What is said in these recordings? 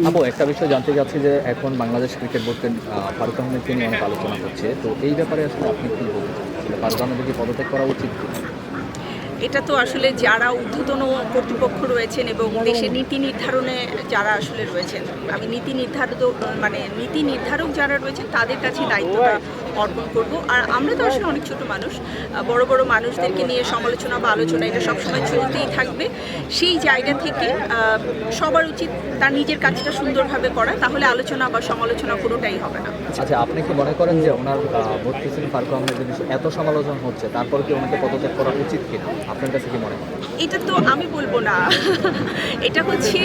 আপু, একটা বিষয় জানতে চাচ্ছি যে এখন বাংলাদেশ ক্রিকেট বোর্ডকে ফারুক আহমেদকে নিয়ে অনেক আলোচনা হচ্ছে তো এই ব্যাপারে আসলে আপনি কী বলতে চান ফারুক আহমেদের কি পদত্যাগ করা উচিত? এটা তো আসলে যারা ঊর্ধ্বতন কর্তৃপক্ষ রয়েছেন এবং দেশের নীতি নির্ধারণে যারা আসলে রয়েছেন, আমি নীতি নির্ধারিত মানে নীতি নির্ধারক যারা রয়েছেন, তাদের কাছে দায়িত্বটা অর্পণ করব। আর আমরা তো আসলে অনেক ছোট মানুষ, বড় বড় মানুষদেরকে নিয়ে সমালোচনা বা আলোচনা এটা সবসময় চলতেই থাকবে। সেই জায়গা থেকে সবার উচিত তার নিজের কাজটা সুন্দরভাবে করা, তাহলে আলোচনা বা সমালোচনা কোনোটাই হবে না। আচ্ছা আপনি কি মনে করেন যে ওনার আহমেদের এত সমালোচনা হচ্ছে, তারপর কি ওনাকে পদত্যাগ করা উচিত কিনা? আপনার কাছে কি মনে হয়? এটা তো আমি বলব না। এটা হচ্ছে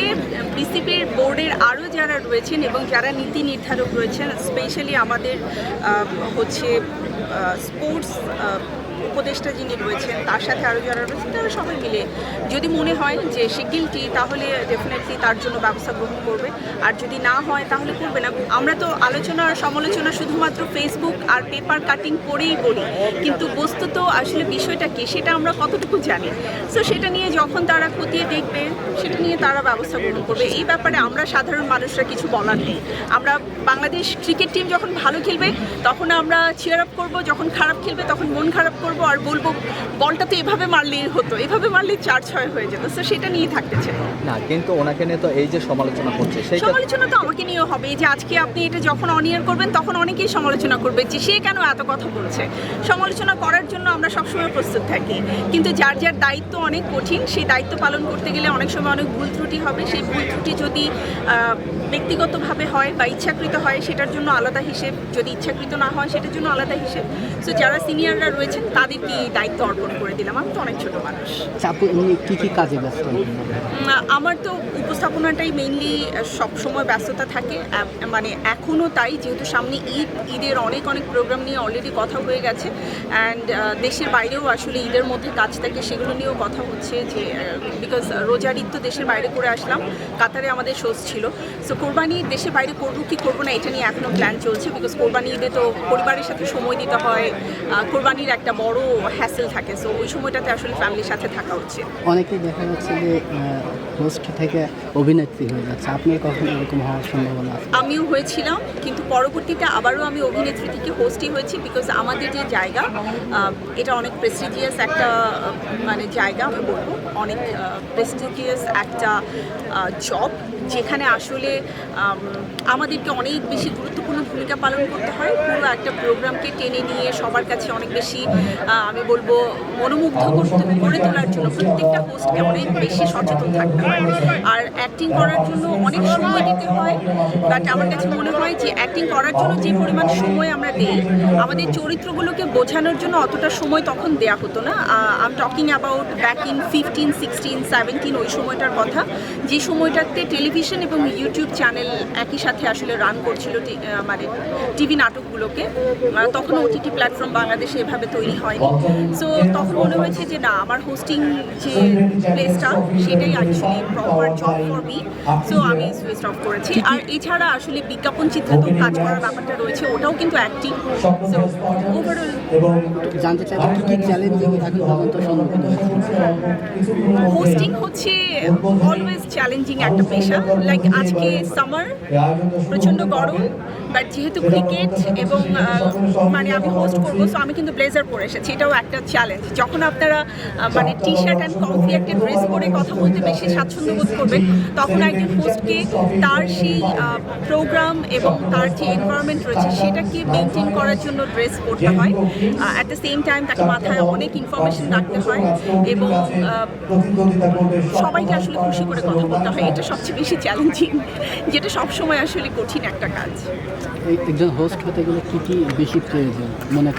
বিসিপির বোর্ডের আরও যারা রয়েছেন এবং যারা নীতি নির্ধারক রয়েছেন স্পেশালি আমাদের হচ্ছে স্পোর্টস উপদেষ্টা যিনি রয়েছেন, তার সাথে আরও যারা রয়েছেন, তারা সবাই মিলে। যদি মনে হয় যে সে গিলটি তাহলে ডেফিনেটলি তার জন্য ব্যবস্থা গ্রহণ করবে। আর যদি না হয়, তাহলে করবে না। আমরা তো আলোচনা, সমালোচনা শুধুমাত্র ফেসবুক আর পেপার কাটিং করেই বলি। কিন্তু বস্তুত আসলে বিষয়টা কি, সেটা আমরা কতটুকু জানি? সো সেটা নিয়ে যখন তারা খতিয়ে দেখবে, সেটা নিয়ে তারা ব্যবস্থা গ্রহণ করবে। এই ব্যাপারে আমরা সাধারণ মানুষরা কিছু বলার নেই। আমরা বাংলাদেশ ক্রিকেট টিম যখন ভালো খেলবে, তখন আমরা চিয়ার আপ করব। যখন খারাপ খেলবে খারাপ করব আর বলব বলটা তো এভাবে মারলেই হতো এভাবে মারলে চার ছয় হয়ে যেত সো সেটা নিয়ে থাকতেছে না কিন্তু ওনাকে নিয়ে তো এই যে সমালোচনা হচ্ছে সেই সমালোচনা তো আমাকে নিয়েও হবে এই যে আজকে আপনি এটা যখন অনিয়ার করবেন তখন অনেকেই সমালোচনা করবে যে সে কেন এত কথা বলছে। সমালোচনা করার জন্য আমরা সবসময় প্রস্তুত থাকি কিন্তু যার যার দায়িত্ব অনেক কঠিন সেই দায়িত্ব পালন করতে গেলে অনেক সময় অনেক ভুল ত্রুটি হবে সেই ভুল ত্রুটি যদি ব্যক্তিগতভাবে হয় বা ইচ্ছাকৃত হয় সেটার জন্য আলাদা হিসেব। যদি ইচ্ছাকৃত না হয় সেটার জন্য আলাদা হিসেব। সো যারা সিনিয়ররা রয়েছেন তাদেরকে এই দায়িত্ব অর্পণ করে দিলাম। আমি তো অনেক ছোট মানুষ। এমনি কী কী কাজে ব্যস্ত আমার তো উপস্থাপনাটাই মেইনলি সবসময় ব্যস্ততা থাকে। মানে এখনও তাই যেহেতু সামনে ঈদ ঈদের অনেক অনেক প্রোগ্রাম নিয়ে অলরেডি কথা হয়ে গেছে। অ্যান্ড দেশের বাইরেও আসলে ঈদের মধ্যে কাজ থাকে সেগুলো নিয়েও কথা হচ্ছে যে বিকজ রোজার ঈদ তো দেশের বাইরে করে আসলাম। কাতারে আমাদের শোজ ছিল। সো কোরবানি দেশের বাইরে করব কি করব না এটা নিয়ে এখনও প্ল্যান চলছে বিকজ কোরবানি ঈদে তো পরিবারের সাথে সময় দিতে হয় কোরবানির একটা বড় হ্যাসেল থাকে। সো ওই সময়টাতে আসলে ফ্যামিলির সাথে থাকা উচিত। অনেকেই দেখা যাচ্ছে যে হোস্ট থেকে অভিনেত্রী হয়ে যাচ্ছে। আপনার কখন এরকম হওয়ার সম্ভাবনা আমিও হয়েছিলাম কিন্তু পরবর্তীতে আবারও আমি অভিনেত্রী থেকে হোস্টই হয়েছি বিকজ আমাদের যে জায়গা এটা অনেক প্রেস্টিজিয়াস একটা মানে জায়গা আমি বলব। অনেক প্রেস্টিজিয়াস একটা জব যেখানে আসলে আমাদেরকে অনেক বেশি গুরুত্বপূর্ণ ভূমিকা পালন করতে হয়। পুরো একটা প্রোগ্রামকে টেনে নিয়ে সবার কাছে অনেক বেশি আমি বলব মনোমুগ্ধ করতে করে তোলার জন্য প্রত্যেকটা হোস্টকে অনেক বেশি সচেতন থাকতে হয়। আর অ্যাক্টিং করার জন্য অনেক সময় দিতে হয়। বাট আমার কাছে মনে হয় যে অ্যাক্টিং করার জন্য যে পরিমাণ সময় আমরা দিই, আমাদের চরিত্রগুলোকে বোঝানোর জন্য অতটা সময় তখন দেয়া হতো না। আম talking about back in fifteen sixteen seventeen ওই সময়টার কথা। যে সময়টাতে টেলিভিশন এবং ইউটিউব চ্যানেল একই সাথে আসলে রান করছিল মানে টিভি নাটকগুলোকে। তখন ওটিটি প্ল্যাটফর্ম বাংলাদেশে এভাবে তৈরি হয়নি। সো তখন মনে হয়েছে যে না আমার হোস্টিং যে প্লেসটা সেটাই actually proper job for me so আমি সুইচ অফ করেছি। আর এছাড়া আসলে বিজ্ঞাপন চিত্রে তো কাজ করার ব্যাপারটা রয়েছে ওটাও কিন্তু অ্যাক্টিং সো ওভারঅল জানতে চাইছি কী কী চ্যালেঞ্জিং এখন পর্যন্ত সম্মুখীন হয়েছে হোস্টিং হচ্ছে অলওয়েজ চ্যালেঞ্জিং একটা পেশা। লাইক আজকে সামার প্রচণ্ড গরম। বাট যেহেতু ক্রিকেট এবং মানে আমি হোস্ট করব সো আমি কিন্তু ব্লেজার পরে এসেছি। এটাও একটা চ্যালেঞ্জ যখন আপনারা মানে টি শার্ট অ্যান্ড কমফি একটা ড্রেস পরে কথা বলতে বেশি স্বাচ্ছন্দ্য বোধ করবেন, তখন একজন হোস্টকে তার সেই প্রোগ্রাম এবং তার যে এনভায়রনমেন্ট রয়েছে, সেটাকে মেনটেন করার জন্য ড্রেস পরতে হয়। অ্যাট দ্য সেম টাইম তাকে মাথায় অনেক ইনফরমেশন রাখতে হয় এবং সবাইকে আসলে খুশি করে কথা বলতে হয়। এটা সবচেয়ে বেশি চ্যালেঞ্জিং যেটা সবসময় আসলে কঠিন একটা কাজ। একজন হোস্ট হতে গেলে কী কী বেশি প্রয়োজন মনে করেন?